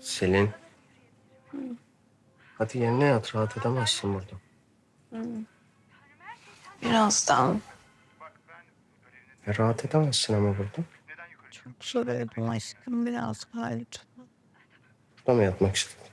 Selin. Hadi yerine yat. Rahat edemezsin burada. Birazdan. E, rahat edemezsin ama burada. Çok söyledim aşkım biraz lütfen. Burada mı yatmak istedin?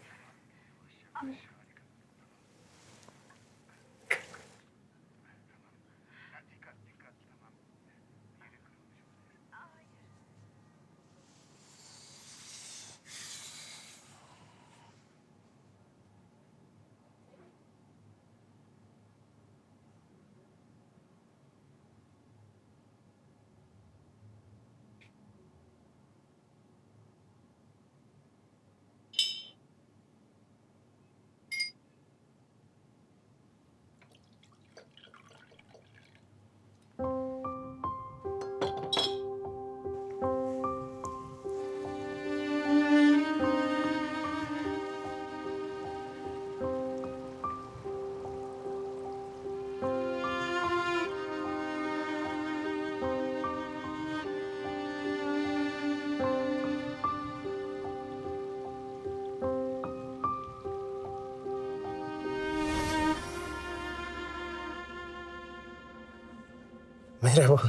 Merhaba.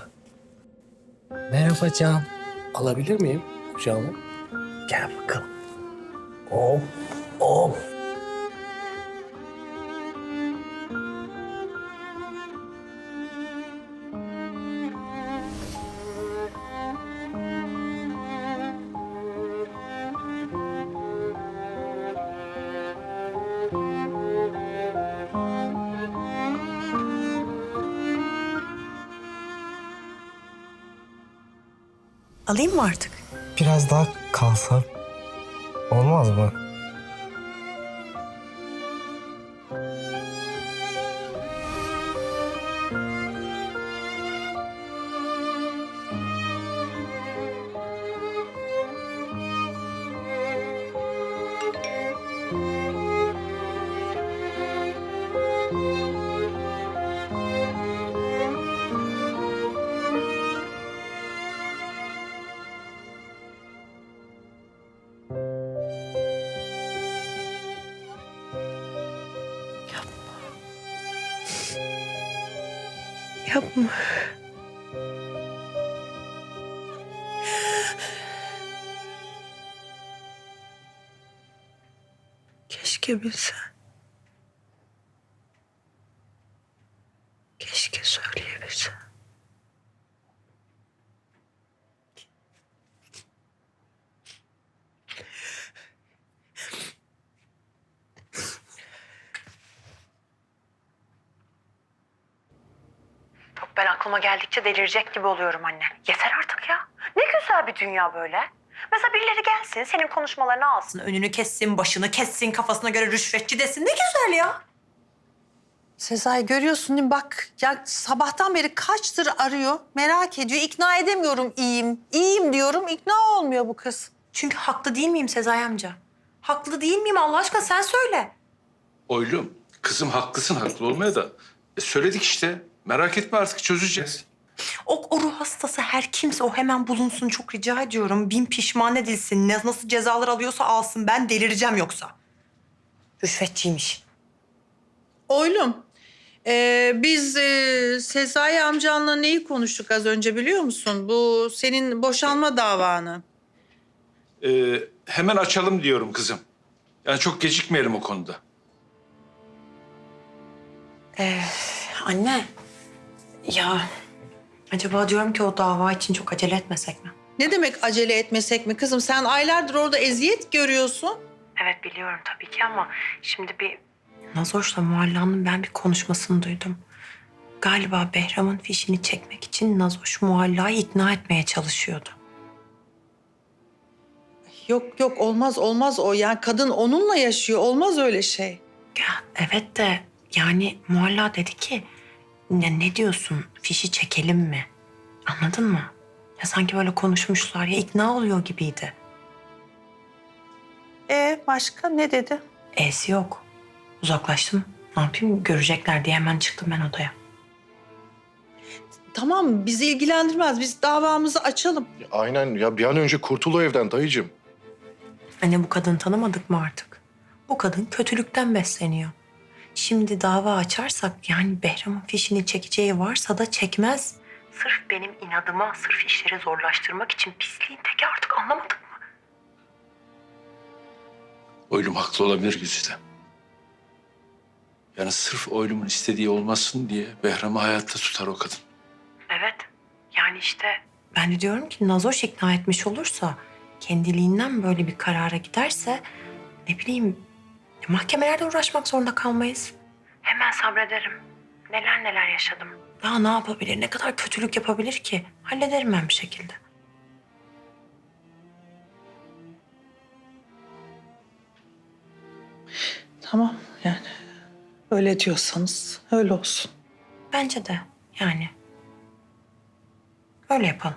Merhaba Can. Alabilir miyim kucağıma? Gel bakalım. Hop, hop. Alayım mı artık? Biraz daha kalsam olmaz mı? Yapma. Keşke bilsen. Keşke söyleyebilsen. Yok ben aklıma geldikçe delirecek gibi oluyorum anne. Yeter artık ya. Ne güzel bir dünya böyle. Mesela birileri gelsin, senin konuşmalarını alsın. Önünü kessin, başını kessin, kafasına göre rüşvetçi desin. Ne güzel ya. Sezai görüyorsun değil mi? Bak ya sabahtan beri kaçtır arıyor. Merak ediyor. İkna edemiyorum iyiyim. İyiyim diyorum. ikna olmuyor bu kız. Çünkü haklı değil miyim Sezai amca? Haklı değil miyim Allah aşkına sen söyle. Oylum, kızım haklısın haklı olmaya da. E, söyledik işte. Merak etme artık çözeceğiz. O, o ruh hastası her kimse o hemen bulunsun çok rica ediyorum. Bin pişman edilsin. Ne, nasıl cezalar alıyorsa alsın. Ben delireceğim yoksa. Rüşvetçiymiş. Oylum. ee, biz ee, Sezai amcanla neyi konuştuk az önce biliyor musun? Bu senin boşanma davanı. E, hemen açalım diyorum kızım. Yani çok gecikmeyelim o konuda. Anne, ya acaba diyorum ki o dava için çok acele etmesek mi? Ne demek acele etmesek mi kızım? Sen aylardır orada eziyet görüyorsun. Evet biliyorum tabii ki ama şimdi bir... Nazoş'la Muhalla'nın ben bir konuşmasını duydum. Galiba Behram'ın fişini çekmek için Nazoş Muhalla'yı ikna etmeye çalışıyordu. Yok yok olmaz olmaz o. Yani kadın onunla yaşıyor. Olmaz öyle şey. Ya evet de yani Muhalla dedi ki ne, ne diyorsun fişi çekelim mi? Anladın mı? Ya sanki böyle konuşmuşlar ya ikna oluyor gibiydi. E başka ne dedi? E'si yok. Uzaklaştım. Ne yapayım görecekler diye hemen çıktım ben odaya. Tamam bizi ilgilendirmez. Biz davamızı açalım. Aynen ya bir an önce kurtul o evden dayıcığım. Anne bu kadını tanımadık mı artık? Bu kadın kötülükten besleniyor. Şimdi dava açarsak yani Behram'ın fişini çekeceği varsa da çekmez. Sırf benim inadıma, sırf işleri zorlaştırmak için pisliğin teki artık anlamadık mı? Oylum haklı olabilir Güzide. Yani sırf oylumun istediği olmasın diye Behram'ı hayatta tutar o kadın. Evet. Yani işte ben de diyorum ki Nazoş ikna etmiş olursa, kendiliğinden böyle bir karara giderse ne bileyim mahkemelerde uğraşmak zorunda kalmayız. Hemen sabrederim. Neler neler yaşadım. Daha ne yapabilir, ne kadar kötülük yapabilir ki? Hallederim ben bir şekilde. Tamam yani öyle diyorsanız öyle olsun. Bence de yani. Öyle yapalım.